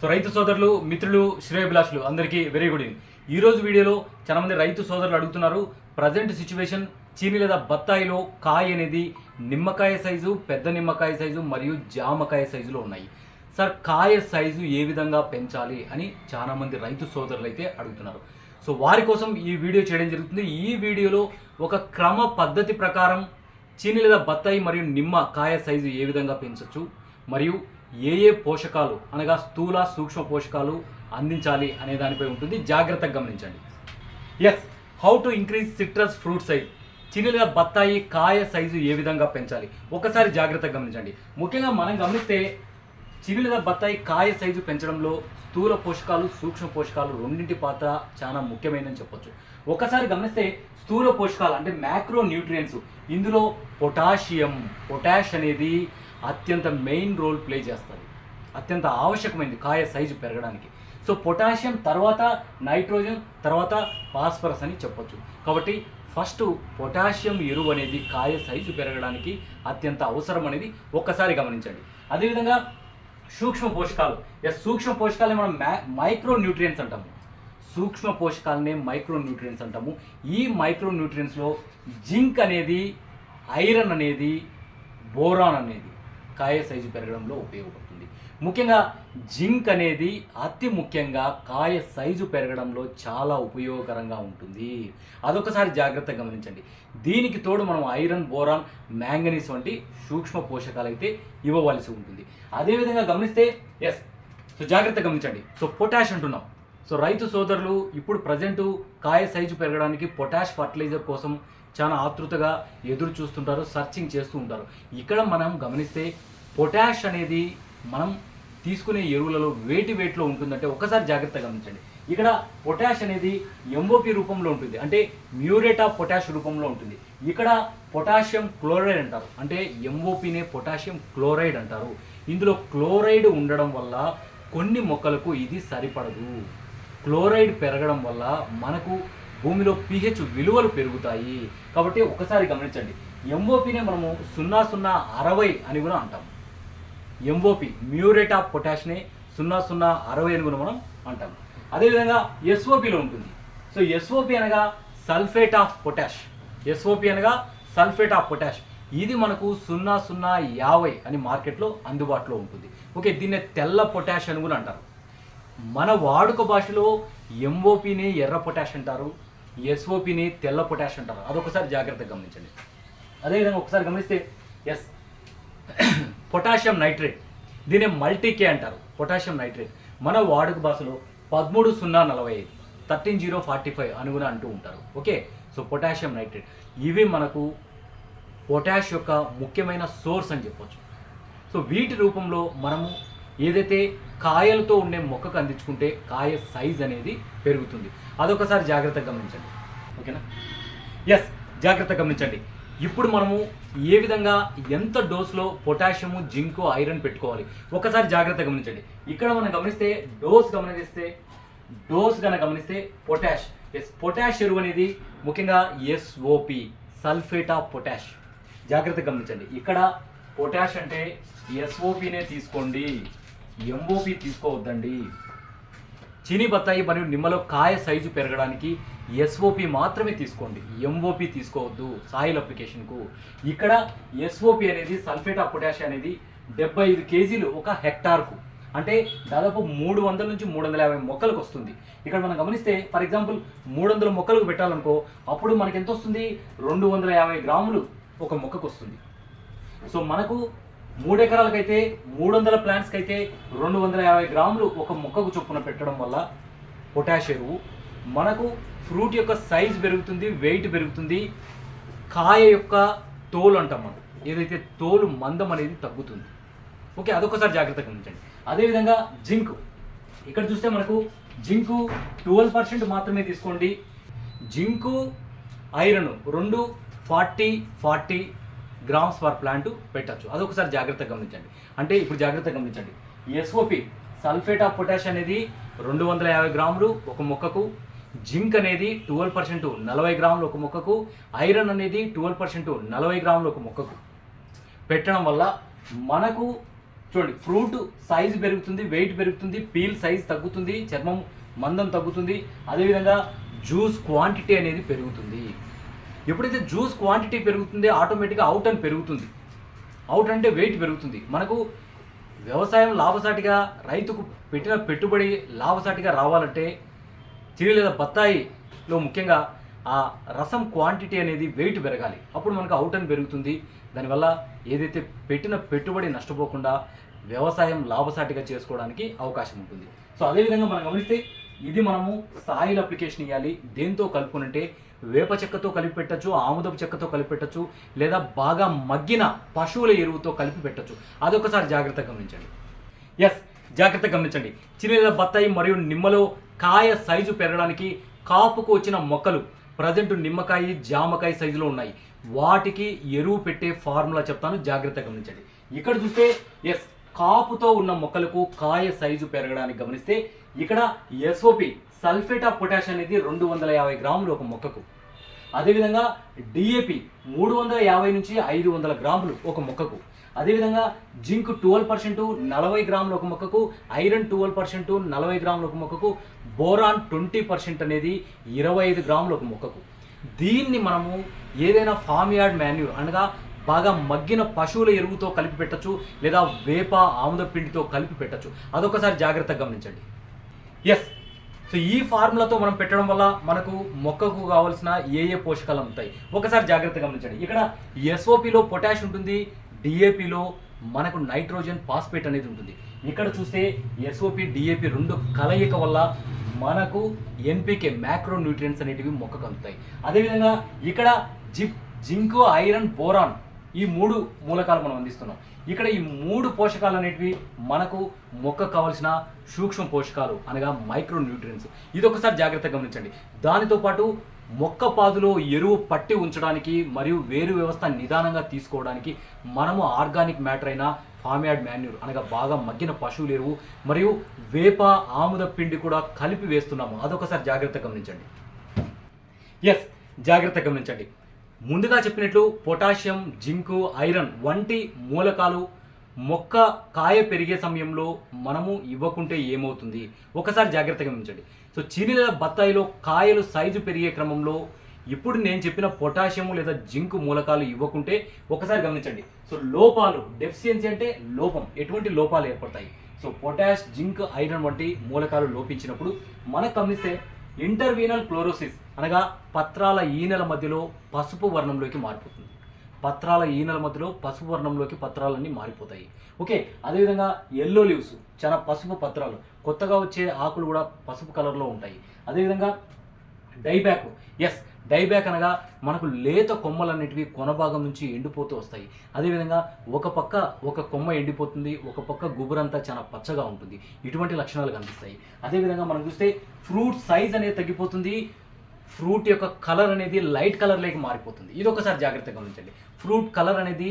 So రైతు సోదరులు మిత్రులు శ్రేయభిలాషులు అందరికీ వెరీ గుడ్ ఈవినింగ్ ఈ రోజు వీడియోలో చాలా మంది రైతు సోదరులు అడుగుతున్నారు ప్రజెంట్ సిచ్యువేషన్ చీని లేదా బత్తాయిలో కాయ అనేది నిమ్మకాయ సైజు పెద్ద నిమ్మకాయ సైజు మరియు జామకాయ సైజులో ఉన్నాయి. సార్ కాయ సైజు ఏ విధంగా పెంచాలి అని చాలా మంది రైతు సోదరులు అయితే అడుగుతున్నారు. సో వారి కోసం ఈ వీడియో చేయడం జరుగుతుంది. ఈ వీడియోలో ఒక క్రమ పద్ధతి ప్రకారం చీని లేదా బత్తాయి మరియు నిమ్మ కాయ సైజు ఏ విధంగా పెంచవచ్చు మరియు ఏ ఏ పోషకాలు అనగా స్థూల సూక్ష్మ పోషకాలు అందించాలి అనే దానిపై ఉంటుంది. జాగ్రత్తగా గమనించండి. Yes how to increase citrus fruit size చీని లేదా బత్తాయి కాయ సైజు ఏ విధంగా పెంచాలి? ఒకసారి జాగ్రత్తగా గమనించండి. ముఖ్యంగా మనం గమనిస్తే చిరు లేదా బత్తాయి కాయ సైజు పెంచడంలో స్థూల పోషకాలు సూక్ష్మ పోషకాలు రెండింటి పాత్ర చాలా ముఖ్యమైనదని చెప్పొచ్చు. ఒకసారి గమనిస్తే స్థూల పోషకాలు అంటే మ్యాక్రో న్యూట్రియంట్స్ ఇందులో పొటాషియం పొటాష్ అనేది అత్యంత మెయిన్ రోల్ ప్లే చేస్తుంది. అత్యంత ఆవశ్యకమైనది కాయ సైజు పెరగడానికి. సో పొటాషియం తర్వాత నైట్రోజన్ తర్వాత ఫాస్ఫరస్ అని చెప్పొచ్చు. కాబట్టి ఫస్ట్ పొటాషియం ఎరువు అనేది కాయ సైజు పెరగడానికి అత్యంత అవసరం అనేది ఒక్కసారి గమనించండి. అదేవిధంగా సూక్ష్మ పోషకాలు. ఎస్ సూక్ష్మ పోషకాలని మనం మైక్రో న్యూట్రియన్స్ అంటాము. సూక్ష్మ పోషకాలనే మైక్రో న్యూట్రియన్స్ అంటాము. ఈ మైక్రో న్యూట్రియన్స్లో జింక్ అనేది ఐరన్ అనేది బోరాన్ అనేది. కాయ సైజు పెరగడంలో ఉపయోగపడుతుంది. ముఖ్యంగా జింక్ అనేది అతి ముఖ్యంగా కాయ సైజు పెరగడంలో చాలా ఉపయోగకరంగా ఉంటుంది. అదొకసారి జాగ్రత్తగా గమనించండి. దీనికి తోడు మనం ఐరన్ బోరాన్ మ్యాంగనీస్ వంటి సూక్ష్మ పోషకాలు అయితే ఇవ్వవలసి ఉంటుంది. అదేవిధంగా గమనిస్తే ఎస్ సో జాగ్రత్తగా గమనించండి. సో పొటాష్ అంటున్నాం. సో రైతు సోదరులు ఇప్పుడు ప్రజెంటు కాయ సైజు పెరగడానికి పొటాష్ ఫర్టిలైజర్ కోసం చాలా ఆతృతగా ఎదురు చూస్తుంటారు సర్చింగ్ చేస్తూ ఉంటారు. ఇక్కడ మనం గమనిస్తే పొటాష్ అనేది మనం తీసుకునే ఎరువులలో వేటి వేటిలో ఉంటుందంటే ఒకసారి జాగ్రత్తగా గమనించండి. ఇక్కడ పొటాష్ అనేది ఎంఓపి రూపంలో ఉంటుంది. అంటే మ్యూరేట్ ఆఫ్ పొటాష్ రూపంలో ఉంటుంది. ఇక్కడ పొటాషియం క్లోరైడ్ అంటారు. అంటే ఎంఓపినే పొటాషియం క్లోరైడ్ అంటారు. ఇందులో క్లోరైడ్ ఉండడం వల్ల కొన్ని మొక్కలకు ఇది సరిపడదు. క్లోరైడ్ పెరగడం వల్ల మనకు భూమిలో పిహెచ్ విలువలు పెరుగుతాయి. కాబట్టి ఒకసారి గమనించండి. ఎంఓపినే మనము సున్నా సున్నా అరవై అని కూడా అంటాం. ఎంఓపి మ్యూరేట్ ఆఫ్ పొటాష్ని సున్నా సున్నా అరవై ఎనిమిది మనం అంటాం. అదేవిధంగా ఎస్ఓపిలో ఉంటుంది. సో ఎస్ఓపి అనగా సల్ఫేట్ ఆఫ్ పొటాష్ ఎస్ఓపి అనగా సల్ఫేట్ ఆఫ్ పొటాష్ ఇది మనకు సున్నా సున్నా యాభై అని మార్కెట్లో అందుబాటులో ఉంటుంది. ఓకే దీన్ని తెల్ల పొటాష్ అని కూడా అంటారు. మన వాడుక భాషలో ఎంఓపిని ఎర్ర పొటాష్ అంటారు. ఎస్ఓపిని తెల్ల పొటాష్ అంటారు. అదొకసారి జాగ్రత్తగా గమనించండి. అదేవిధంగా ఒకసారి గమనిస్తే ఎస్ పొటాషియం నైట్రేట్. దీన్ని మల్టీకే అంటారు పొటాషియం నైట్రేట్. మన వాడుక భాషలో పదమూడు సున్నా నలభై ఐదు థర్టీన్ జీరో ఫార్టీ ఫైవ్ అనుగుణ అంటూ ఉంటారు. ఓకే? So potassium nitrate. ఇవి మనకు పొటాష్ యొక్క ముఖ్యమైన సోర్స్ అని చెప్పొచ్చు. సో వీటి రూపంలో మనము ఏదైతే కాయలతో ఉండే మొక్కకు అందించుకుంటే కాయ సైజ్ అనేది పెరుగుతుంది. అదొకసారి జాగ్రత్తగా గమనించండి. ఓకేనా? ఎస్ జాగ్రత్తగా గమనించండి. ఇప్పుడు మనము ఏ విధంగా ఎంత డోస్లో పొటాషియము జింకు ఐరన్ పెట్టుకోవాలి? ఒకసారి జాగ్రత్తగా గమనించండి. ఇక్కడ మనం గమనిస్తే డోస్ గమనిస్తే డోస్ కనుక గమనిస్తే పొటాష్. ఎస్ పొటాష్ ఎరువు అనేది ముఖ్యంగా ఎస్ఓపి సల్ఫేట్ ఆఫ్ పొటాష్. జాగ్రత్తగా గమనించండి. ఇక్కడ పొటాష్ అంటే ఎస్ఓపినే తీసుకోండి. ఎంఓపి తీసుకోవద్దండి. చిని బత్తాయి మరియు నిమ్మలో కాయ సైజు పెరగడానికి ఎస్ఓపి మాత్రమే తీసుకోండి. ఎంఓపి తీసుకోవద్దు. సాయిల్ అప్లికేషన్కు. ఇక్కడ ఎస్ఓపి అనేది సల్ఫేట్ ఆఫ్ పొటాష్ అనేది డెబ్బై ఐదు కేజీలు ఒక హెక్టార్కు. అంటే దాదాపు మూడు వందల నుంచి మూడు వందల యాభై మొక్కలకు వస్తుంది. ఇక్కడ మనం గమనిస్తే ఫర్ ఎగ్జాంపుల్ మూడు వందల మొక్కలకు పెట్టాలనుకో అప్పుడు మనకి ఎంత వస్తుంది? రెండు వందల యాభై గ్రాములు ఒక మొక్కకు వస్తుంది. సో మనకు మూడు ఎకరాలకైతే మూడు వందల ప్లాంట్స్కి అయితే రెండు వందల యాభై గ్రాములు ఒక మొక్కకు చొప్పున పెట్టడం వల్ల పొటాష్ ఎరువు మనకు ఫ్రూట్ యొక్క సైజ్ పెరుగుతుంది వెయిట్ పెరుగుతుంది. కాయ యొక్క తోలు అంటాం మనం. ఏదైతే తోలు మందం అనేది తగ్గుతుంది. ఓకే అదొకసారి జాగ్రత్తగా గమనించండి. అదేవిధంగా జింక్. ఇక్కడ చూస్తే మనకు జింకు ట్వెల్వ్ పర్సెంట్ మాత్రమే తీసుకోండి. జింకు ఐరన్ రెండు forty forty grams per plant పెట్టచ్చు. అదొకసారి జాగ్రత్తగా గమనించండి. అంటే ఇప్పుడు జాగ్రత్తగా గమనించండి. ఎస్ఓపి సల్ఫేట్ ఆఫ్ పొటాష్ అనేది రెండు వందల యాభై గ్రాములు ఒక మొక్కకు జింక్ అనేది ట్వెల్వ్ పర్సెంట్ నలభై గ్రాములు ఒక మొక్కకు ఐరన్ అనేది ట్వెల్వ్ పర్సెంట్ నలభై గ్రాములు ఒక మొక్కకు. పెట్టడం వల్ల మనకు చూడండి ఫ్రూట్ సైజ్ పెరుగుతుంది వెయిట్ పెరుగుతుంది పీల్ సైజ్ తగ్గుతుంది చర్మం మందం తగ్గుతుంది అదేవిధంగా జ్యూస్ క్వాంటిటీ అనేది పెరుగుతుంది. ఎప్పుడైతే జ్యూస్ క్వాంటిటీ పెరుగుతుంది ఆటోమేటిక్గా అవుట్ అని పెరుగుతుంది. అవుట్ అంటే వెయిట్ పెరుగుతుంది. మనకు వ్యవసాయం లాభసాటిగా రైతుకు పెట్టిన పెట్టుబడి లాభసాటిగా రావాలంటే చిరి లేదా బత్తాయిలో ముఖ్యంగా ఆ రసం క్వాంటిటీ అనేది వెయిట్ పెరగాలి. అప్పుడు మనకు అవుట్ అని పెరుగుతుంది. దానివల్ల ఏదైతే పెట్టిన పెట్టుబడి నష్టపోకుండా వ్యవసాయం లాభసాటిగా చేసుకోవడానికి అవకాశం ఉంటుంది. సో అదేవిధంగా మనం గమనిస్తే ఇది మనము సాయిల్ అప్లికేషన్ ఇవ్వాలి దేంతో కలుపుకునంటే వేప చెక్కతో కలిపి పెట్టచ్చు ఆముదపు చెక్కతో కలిపి పెట్టచ్చు లేదా బాగా మగ్గిన పశువుల ఎరువుతో కలిపి పెట్టచ్చు. అదొకసారి జాగ్రత్తగా గమనించండి. ఎస్ జాగ్రత్తగా గమనించండి. చిన్న బత్తాయి మరియు నిమ్మలో కాయ సైజు పెరగడానికి కాపుకు వచ్చిన మొక్కలు ప్రజెంట్ నిమ్మకాయ జామకాయ సైజులో ఉన్నాయి. వాటికి ఎరువు పెట్టే ఫార్ములా చెప్తాను. జాగ్రత్త గమనించండి. ఇక్కడ చూస్తే ఎస్ కాపుతో ఉన్న మొక్కలకు కాయ సైజు పెరగడానికి గమనిస్తే ఇక్కడ ఎస్ఓపి సల్ఫేట్ ఆఫ్ పొటాష్ అనేది రెండు వందల యాభై గ్రాములు ఒక మొక్కకు. అదేవిధంగా డిఏపి మూడు వందల యాభై నుంచి ఐదు వందల గ్రాములు ఒక మొక్కకు. అదేవిధంగా జింక్ ట్వెల్వ్ పర్సెంట్ నలభై గ్రాములు ఒక మొక్కకు ఐరన్ ట్వెల్వ్ పర్సెంట్ నలభై గ్రాములు ఒక మొక్కకు బోరాన్ ట్వంటీ పర్సెంట్ అనేది ఇరవై ఐదు గ్రాములు ఒక మొక్కకు. దీన్ని మనము ఏదైనా ఫామ్ యార్డ్ మాన్యూర్ అనగా బాగా మగ్గిన పశువుల ఎరువుతో కలిపి పెట్టచ్చు లేదా వేప ఆముద పిండితో కలిపి పెట్టచ్చు. అదొకసారి జాగ్రత్తగా గమనించండి. ఎస్ సో ఈ ఫార్ములాతో మనం పెట్టడం వల్ల మనకు మొక్కకు కావాల్సిన ఏ ఏ పోషకాలు ఉంటాయి ఒకసారి జాగ్రత్తగా గమనించండి. ఇక్కడ ఎస్ఓపిలో పొటాష్ ఉంటుంది డిఏపిలో మనకు నైట్రోజన్ ఫాస్ఫేట్ అనేది ఉంటుంది. ఇక్కడ చూస్తే ఎస్ఓపి డిఏపి రెండు కలయిక వల్ల మనకు ఎన్పికే మ్యాక్రో న్యూట్రియన్స్ అనేటివి మొక్కకు అందుతాయి. అదేవిధంగా ఇక్కడ జిప్ జింక్ ఐరన్ బోరాన్ ఈ మూడు మూలకాలు మనం అందిస్తున్నాం. ఇక్కడ ఈ మూడు పోషకాలు అనేటివి మనకు మొక్కకు కావాల్సిన సూక్ష్మ పోషకాలు అనగా మైక్రో న్యూట్రియన్స్ ఇది ఒకసారి జాగ్రత్తగా గమనించండి. దానితో పాటు మొక్క పాదులో ఎరువు పట్టి ఉంచడానికి మరియు వేరు వ్యవస్థ నిదానంగా తీసుకోవడానికి మనము ఆర్గానిక్ మ్యాటర్ అయిన ఫార్మ్యార్డ్ మాన్యూర్ అనగా బాగా మగ్గిన పశువులు ఎరువు మరియు వేప ఆముద పిండి కూడా కలిపి వేస్తున్నాము. అదొకసారి జాగ్రత్త గమనించండి. ఎస్ జాగ్రత్త గమనించండి. ముందుగా చెప్పినట్లు పొటాషియం జింకు ఐరన్ వంటి మూలకాలు మొక్క కాయ పెరిగే సమయంలో మనము ఇవ్వకుంటే ఏమవుతుంది? ఒకసారి జాగ్రత్తగా గమనించండి. సో చీని బత్తాయిలో కాయలు సైజు పెరిగే క్రమంలో ఇప్పుడు నేను చెప్పిన పొటాషియం లేదా జింకు మూలకాలు ఇవ్వకుంటే ఒకసారి గమనించండి. సో లోపాలు డెఫిషియన్సీ అంటే లోపం ఎటువంటి లోపాలు ఏర్పడతాయి? సో పొటాష్ జింక్ ఐరన్ వంటి మూలకాలు లోపించినప్పుడు మనకు గమనిస్తే ఇంటర్వీనల్ క్లోరోసిస్ అనగా పత్రాల ఈనెల మధ్యలో పసుపు వర్ణంలోకి మారిపోతుంది. పత్రాల ఈనెల మధ్యలో పసుపు వర్ణంలోకి పత్రాలన్నీ మారిపోతాయి. ఓకే అదేవిధంగా ఎల్లో లీవ్స్ చాలా పసుపు పత్రాలు. కొత్తగా వచ్చే ఆకులు కూడా పసుపు కలర్లో ఉంటాయి. అదేవిధంగా డైబ్యాక్ ఎస్ డైబ్యాక్ అనగా మనకు లేత కొమ్మలన్నిటివి కొనభాగం నుంచి ఎండిపోతూ వస్తాయి. అదేవిధంగా ఒక పక్క ఒక కొమ్మ ఎండిపోతుంది ఒక పక్క గుబురంతా చాలా పచ్చగా ఉంటుంది. ఇటువంటి లక్షణాలు కనిపిస్తాయి. అదేవిధంగా మనం చూస్తే ఫ్రూట్ సైజ్ అనేది తగ్గిపోతుంది. ఫ్రూట్ యొక్క కలర్ అనేది లైట్ కలర్లోకి మారిపోతుంది. ఇది ఒకసారి జాగ్రత్తగా గమనించండి. ఫ్రూట్ కలర్ అనేది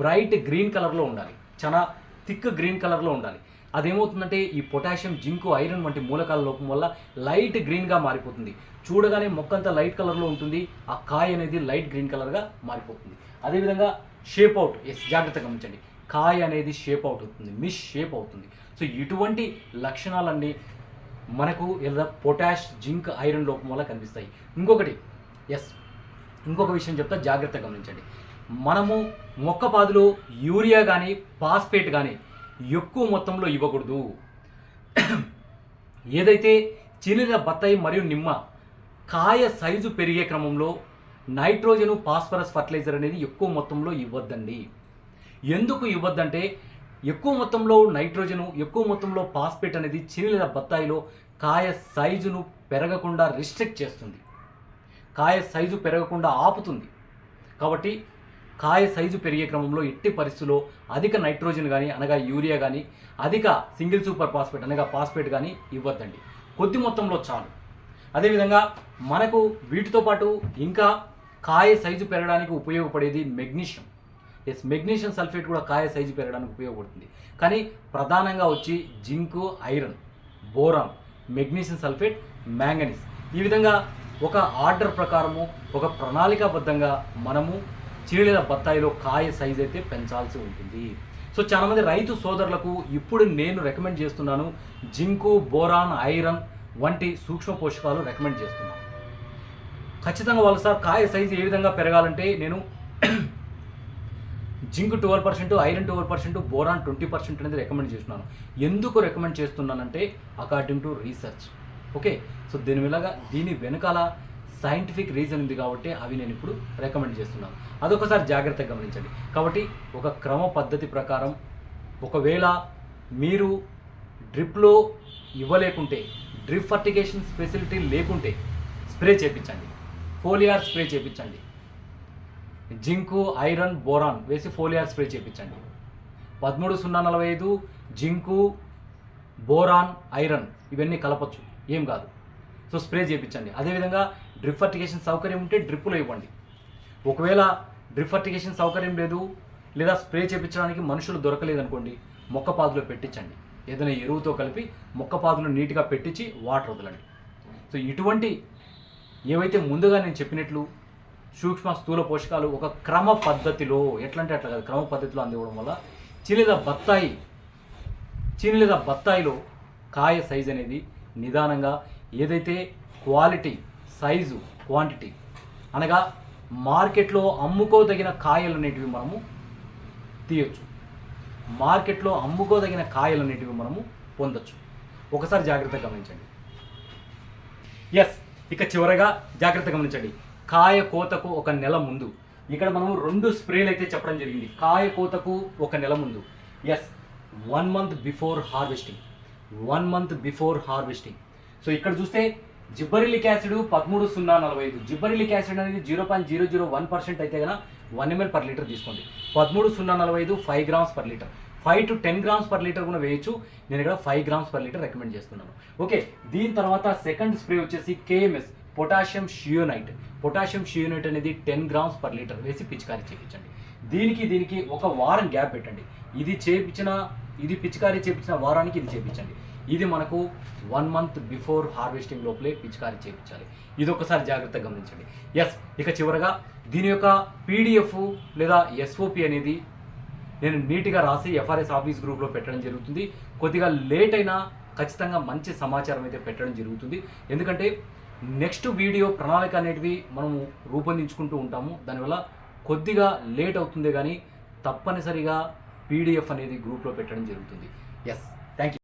బ్రైట్ గ్రీన్ కలర్లో ఉండాలి. చాలా థిక్ గ్రీన్ కలర్లో ఉండాలి. అదేమవుతుందంటే ఈ పొటాషియం జింకు ఐరన్ వంటి మూలకాల లోపం వల్ల లైట్ గ్రీన్గా మారిపోతుంది. చూడగానే మొక్క అంతా లైట్ కలర్లో ఉంటుంది. ఆ కాయ అనేది లైట్ గ్రీన్ కలర్గా మారిపోతుంది. అదేవిధంగా షేప్ అవుట్. ఎస్ జాగ్రత్తగా గమనించండి. కాయ అనేది షేప్ అవుట్ అవుతుంది. మిస్ షేప్ అవుతుంది. సో ఇటువంటి లక్షణాలన్నీ మనకు లేదా పొటాష్ జింక్ ఐరన్ లోపం వల్ల కనిపిస్తాయి. ఇంకొకటి ఎస్ ఇంకొక విషయం చెప్తా జాగ్రత్తగా గమనించండి. మనము మొక్క పాదులో యూరియా కానీ పాస్పేట్ కానీ ఎక్కువ మొత్తంలో ఇవ్వకూడదు. ఏదైతే చిన్న బత్తాయి మరియు నిమ్మ కాయ సైజు పెరిగే క్రమంలో నైట్రోజను ఫాస్ఫరస్ ఫర్టిలైజర్ అనేది ఎక్కువ మొత్తంలో ఇవ్వద్దండి. ఎందుకు ఇవ్వద్దంటే ఎక్కువ మొత్తంలో నైట్రోజను ఎక్కువ మొత్తంలో ఫాస్ఫేట్ అనేది చిని లేదా బత్తాయిలో కాయ సైజును పెరగకుండా రిస్ట్రిక్ట్ చేస్తుంది. కాయ సైజు పెరగకుండా ఆపుతుంది. కాబట్టి కాయ సైజు పెరిగే క్రమంలో ఎట్టి పరిస్థితుల్లో అధిక నైట్రోజన్ కానీ అనగా యూరియా కానీ అధిక సింగిల్ సూపర్ ఫాస్ఫేట్ అనగా ఫాస్ఫేట్ కానీ ఇవ్వద్దండి. కొద్ది మొత్తంలో చాలు. అదేవిధంగా మనకు వీటితో పాటు ఇంకా కాయ సైజు పెరగడానికి ఉపయోగపడేది మెగ్నీషియం. ఎస్ మెగ్నీషియం సల్ఫేట్ కూడా కాయ సైజు పెరగడానికి ఉపయోగపడుతుంది. కానీ ప్రధానంగా వచ్చి zinc iron boron magnesium sulphate manganese ఈ విధంగా ఒక ఆర్డర్ ప్రకారము ఒక ప్రణాళికాబద్ధంగా మనము చీలిన బత్తాయిలో కాయ సైజ్ అయితే పెంచాల్సి ఉంటుంది. సో చాలామంది రైతు సోదరులకు ఇప్పుడు నేను రికమెండ్ చేస్తున్నాను జింకు బోరాన్ ఐరన్ వంటి సూక్ష్మ పోషకాలు రికమెండ్ చేస్తున్నాను. ఖచ్చితంగా వాళ్ళు సార్ కాయ సైజు ఏ విధంగా పెరగాలంటే నేను zinc twelve percent iron twelve percent boron twenty percent అనేది రికమెండ్ చేస్తున్నాను. ఎందుకు రికమెండ్ చేస్తున్నానంటే according to research okay so దీని వెలగా దీని వెనకాల సైంటిఫిక్ రీజన్ ఉంది కాబట్టి అవి నేను ఇప్పుడు రికమెండ్ చేస్తున్నాను. అదొకసారి జాగ్రత్తగా గమనించండి. కాబట్టి ఒక క్రమ పద్ధతి ప్రకారం ఒకవేళ మీరు డ్రిప్లో ఇవ్వలేకుంటే డ్రిప్ ఫర్టిగేషన్ ఫెసిలిటీ లేకుంటే స్ప్రే చేయించండి ఫోలియార్ స్ప్రే చేయించండి జింకు ఐరన్ బోరాన్ వేసి ఫోలియార్ స్ప్రే చేయించండి పదమూడు సున్నా నలభై ఐదు జింకు బోరాన్ ఐరన్ ఇవన్నీ కలపచ్చు. ఏం కాదు. సో స్ప్రే చేయించండి అదేవిధంగా డ్రిప్ ఫర్టిగేషన్ సౌకర్యం ఉంటే డ్రిప్పులు ఇవ్వండి. ఒకవేళ డ్రిప్ ఫర్టిగేషన్ సౌకర్యం లేదు లేదా స్ప్రే చేయించడానికి మనుషులు దొరకలేదనుకోండి మొక్క పాదులో పెట్టించండి. ఏదైనా ఎరువుతో కలిపి మొక్క పాదులు నీట్గా పెట్టించి వాటర్ వదలండి. సో ఇటువంటి ఏవైతే ముందుగా నేను చెప్పినట్లు సూక్ష్మ స్థూల పోషకాలు ఒక క్రమ పద్ధతిలో ఎట్లా అంటే అట్లా కాదు క్రమ పద్ధతిలో అందివ్వడం వల్ల చిలిద బత్తాయి చిలిద బత్తాయిలో కాయ సైజ్ అనేది నిదానంగా ఏదైతే క్వాలిటీ సైజు క్వాంటిటీ అనగా మార్కెట్లో అమ్ముకోదగిన కాయలు అనేటివి మనము తీయొచ్చు. మార్కెట్లో అమ్ముకోదగిన కాయలు అనేటివి మనము పొందొచ్చు. ఒకసారి జాగ్రత్తగా గమనించండి. ఎస్ ఇక చివరగా జాగ్రత్త గమనించండి. కాయ కోతకు ఒక నెల ముందు. ఇక్కడ మనం రెండు స్ప్రేలు అయితే చెప్పడం జరిగింది. కాయ కోతకు ఒక నెల ముందు. Yes one month before harvesting one month before harvesting so ఇక్కడ చూస్తే జిబ్బరిలిక్ యాసిడ్ పదమూడు సున్నా నలభై ఐదు జిబ్బరిలిక్ యాసిడ్ అనేది zero point zero zero one percent అయితే కదా వన్ ఎంఎల్ పర్ లీటర్ తీసుకోండి. పదమూడు సున్నా నలభై ఐదు five grams per litre. Five to ten grams per litre కూడా వేయచ్చు. నేను ఇక్కడ five grams per litre recommend చేస్తున్నాను. ఓకే దీని తర్వాత సెకండ్ స్ప్రే వచ్చేసి కేఎంఎస్ పొటాషియం షియోనైట్. పొటాషియం షియోనైట్ అనేది టెన్ గ్రామ్స్ పర్ లీటర్ వేసి పిచికారీ చేయించండి. దీనికి దీనికి ఒక వారం గ్యాప్ పెట్టండి. ఇది చేపించిన ఇది పిచికారీ చేపించిన వారానికి ఇది చేపించండి. ఇది మనకు వన్ మంత్ బిఫోర్ హార్వెస్టింగ్ లోపలే పిచికారీ చేయించాలి. ఇది ఒకసారి జాగ్రత్తగా గమనించండి. ఎస్ ఇక చివరగా దీని యొక్క పీడిఎఫ్ లేదా ఎస్ఓపి అనేది నేను నీట్గా రాసి ఎఫ్ఆర్ఎస్ ఆఫీస్ గ్రూప్లో పెట్టడం జరుగుతుంది. కొద్దిగా లేట్ అయినా ఖచ్చితంగా మంచి సమాచారం అయితే పెట్టడం జరుగుతుంది. ఎందుకంటే నెక్స్ట్ వీడియో ప్రణాళిక అనేటివి మనము రూపొందించుకుంటూ ఉంటాము. దానివల్ల కొద్దిగా లేట్ అవుతుంది కానీ తప్పనిసరిగా పీడిఎఫ్ అనేది గ్రూప్లో పెట్టడం జరుగుతుంది. Yes thank you